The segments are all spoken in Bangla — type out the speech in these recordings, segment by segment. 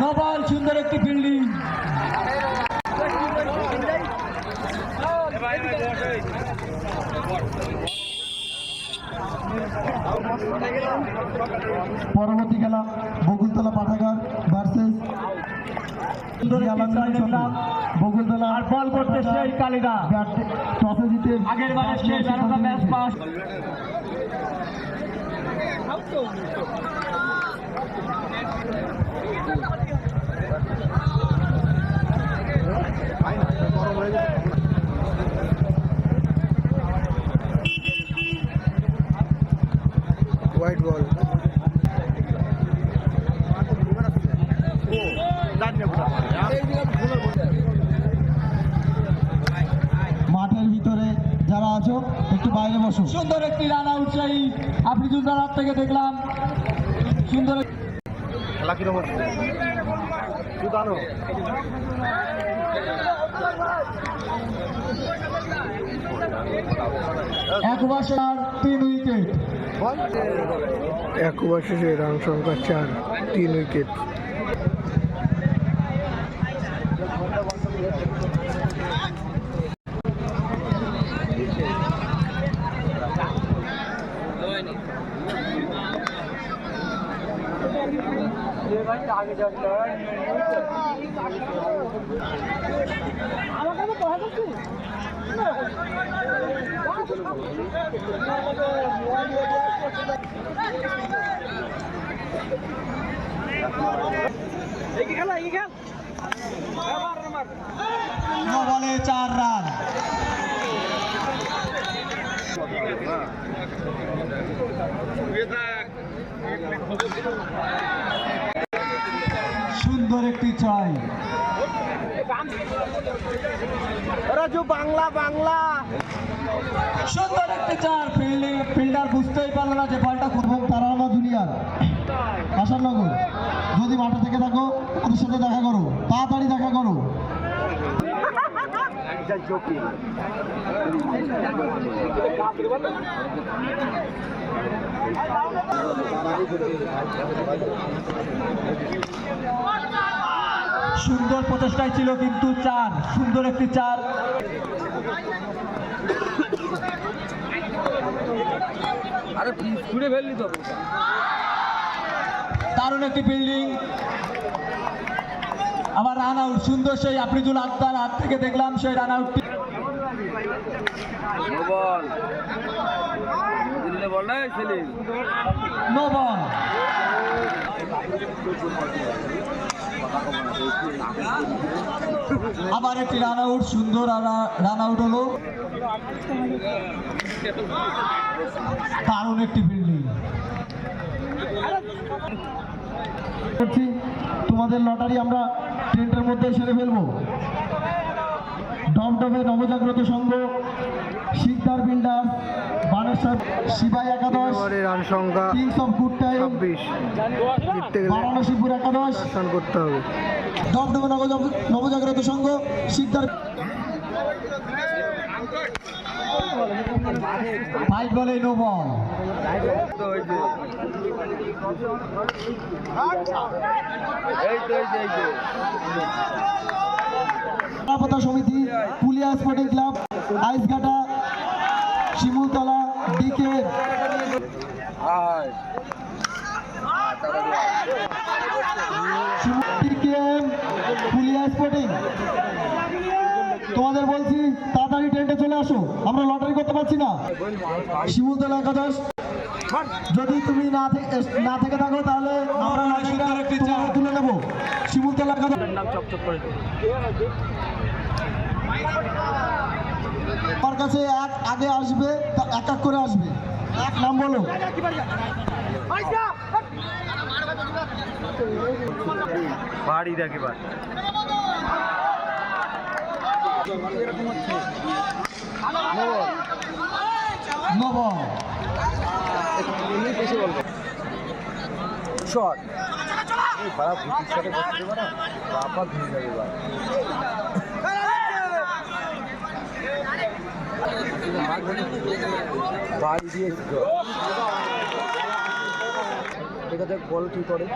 নবাল সুন্দর একটি বিল্ডিং। পরবর্তী খেলা বকুলতলা পাঠাগার ভার্সেস বকুলতলা আর বল করতে সেই কালিদা। টসে জিতে আগের বারে সেই ম্যাচ পাস। White ball. মাঠের ভিতরে যারা আছো একটু বাইরে বসো। সুন্দর একটি রান আউট চাই আপনি হাত থেকে দেখলাম। সুন্দর এক- খেলা কীরকম জানো এক বছর তিন উইকেট। এক ওভার শেষে রান সংখ্যা চার তিন উইকেট। ন বলে চার রান। সুন্দর একটি রাজু, বাংলা বাংলা। সুন্দর একটি চার, ফিল্ডিং, ফিল্ডার বুঝতেই পারল না যে বলটা কোন এবং তারামা জুনিয়র। আসাননগর যদি মাঠে থেকে থাকো, ওদের সাথে দেখা করো, তাড়াতাড়ি দেখা করো। সুন্দর প্রচেষ্টায় ছিল কিন্তু চার, সুন্দর একটি চার। আরে ছুড়ে ফেললি তো দারুণ একটি বিল্ডিং আমার রান আউট সুন্দর সেই আফ্রিজুল আক্তার হাত থেকে দেখলাম সেই রান আউটটি না নো বল। আবার একটি রান আউট সুন্দর রান আউট হলো। দারুণ একটি বিল্ডিং তোমাদের লটারি আমরা টেন্টের মধ্যে সেরে ফেলব। ডমডমে নবজাগ্রত সংঘ শিকদার বিল্ডার বানেশ্বর শিবাই একাদশ রান সংখ্যা কিংস অফ গুড টাইম ছাব্বিশ। বারাণসীপুর একাদশ। রান করতে হবে। দমদমে নবজাগ- নবজাগ্রত সংঘ শিকদার ফাইভ বলে নো বল সমিতি পুলিয়া স্পোর্টিং ক্লাব আইসঘাটা শিমুলতলা ডিকে। আয় পুলিয়া স্পোর্টিং। তোমাদের বলছি তাড়াতাড়ি টেন্টে চলে আসো আমরা লটারি করতে পারছি না। শিমুলতলা একাদশ যদি তুমি না থেকে না থেকে থাকো তাহলে আমরা তুলে নেব। শিমুলতলা একাদশ আমার কাছে এক আগে আসবে এক এক করে আসবে। এক নাম বলো। বাড়ি দেখ এবার নব শট এই বাড়া সাথে করতে পারে? বাবা ঘুরে যাবে এবার। বাড়ি দিয়ে দেখা যাক বল কি করে?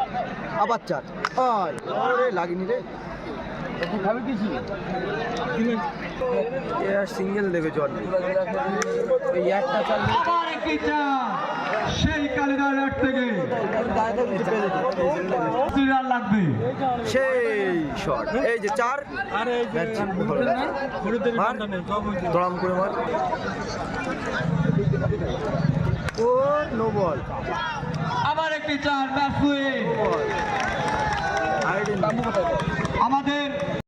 আবার চার আরে লাগেনি রে। সিঙ্গেল দেবে জল। একটা চাল। সেই কালিদার রাট থেকে। রান লাগবে। সেই শট। এই যে চার। মার। দড়াম করে মার। ও নো বল। আবার একটি চার ম্যাচ উইন আমাদের